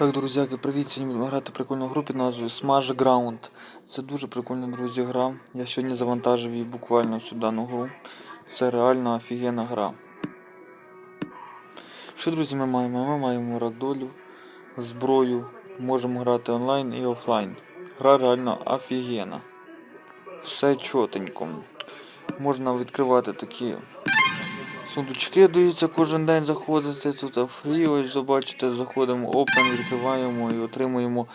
Так, друзяки, привіт! Сьогодні будемо грати прикольну гру під назвою Smash Ground. Це дуже прикольна, друзі, гра. Я сьогодні завантажив її буквально всю дану гру. Це реально офігенна гра. Що, друзі, ми маємо? Ми маємо рагдолів, зброю, можемо грати онлайн і офлайн. Гра реально офігенна. Все чотенько. Можна відкривати такі Сундучки даються кожен день заходити. Тут фрі, ось побачите, заходимо, open, відкриваємо і отримуємо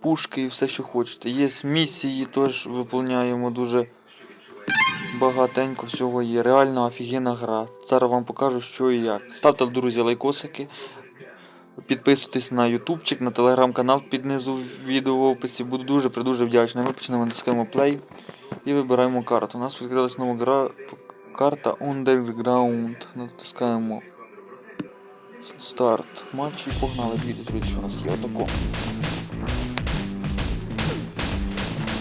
пушки і все, що хочете. Є місії, теж виповняємо дуже багатенько всього є. Реально офігенна гра. Зараз вам покажу, що і як. Ставте, друзі, лайкосики. Підписуйтесь на ютубчик, на телеграм-канал під низу відео в описі. Буду дуже дуже вдячний. Ми почнемо натискаємо play і вибираємо карту. У нас відкрилась нова гра. Карта Underground. Натискаємо старт матчу і погнали. Дивіться, що у нас є. Отако.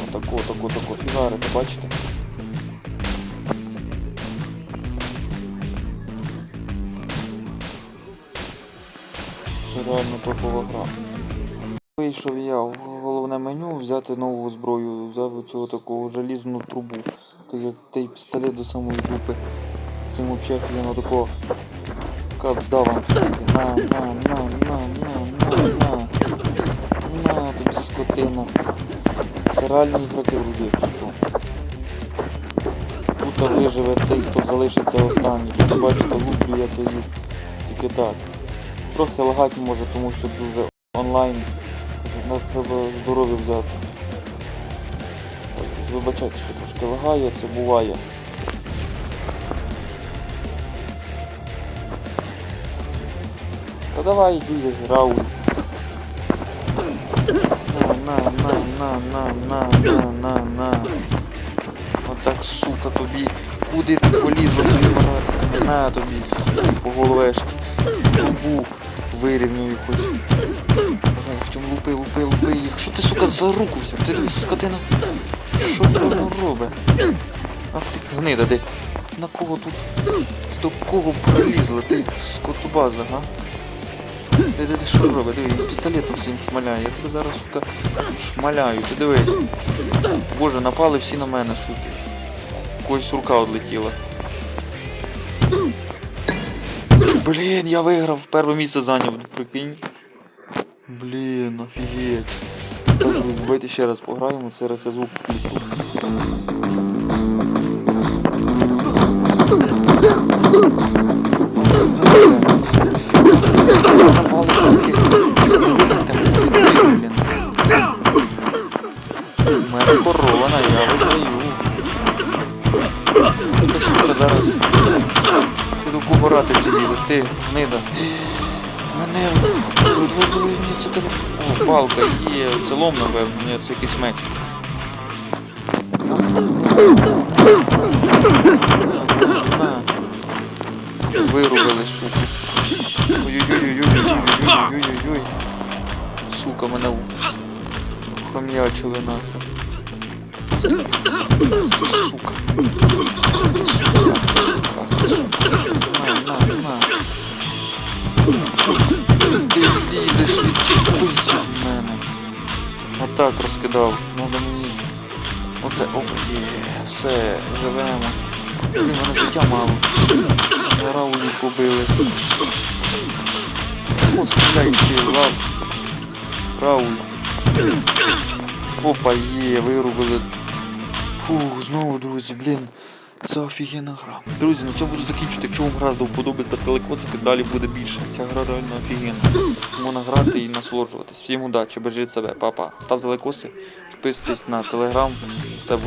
Отако, отако, отако. Фігарите, бачите? Це реально топова гра. Вийшов я в головне меню, взяти нову зброю, взяв цього такого залізну трубу. Так як той пістолет до самої дупи. Цим взагалі офігенно такого кап здав вам. На, на, на, на, на, на, на. На тобі скотина. Це реальні ігроки чи що. Тут виживе той, хто залишиться останній. Тут бачите, луплю я то їх. Тільки так. Трохи лагати може, тому що дуже онлайн. Треба здоров'я взяти. Вибачайте, що трошки лагає, це буває. Та давай йди, Рауль. На, на, на, на, на, на, на, на. Отак, сука, тобі. Куди ти полізла свої багатицями? На тобі, сука, по головешки. Трубу вирівнюю хоч. Давай, Артем, лупи, лупи, лупи їх. Що ти, сука, за руку взяв? Ти скотина. Що воно робить? Ах ти гнида, де? На кого тут? Ти до кого прилізла? Ти скотобаза, га? Де, де, де, що робить? Диви, пістолетом всім шмаляє. Я тебе зараз, сука, шмаляю. Ти диви. Боже, напали всі на мене, суки. Когось рука одлетіла. Блін, я виграв, перше місце зайняв, прикинь. Блін, офігеть. Можу вбити ще раз пограємо, це раз я звук включу. Моя корона, я виграю. Ти сука зараз. Ти до кубарати ти, ти. Мене це телефон. Палка, є, це лом, напевно, це якийсь меч. Вирубили, сука. Ой-ой-ой-ой-ой-ой-ой-ой-ой-ой. Сука, мене хом'ячили нахер. Сука. На, Отак розкидав. Надо мені. Оце. опаді. Все, живемо. Він мене життя мало. Раулі побили. О, стріляй, ти, лав. Рауль. Опа, є, вирубили. Фух, знову, друзі, блін. Це офігенна гра. Друзі, на цьому буду закінчити. Якщо вам гра вподобається, ставте лайкосики, далі буде більше. Ця гра реально офігенна. Можна грати і насолоджуватись. Всім удачі, бережіть себе, папа. Ставте лайкоси, підписуйтесь на телеграм, все буде.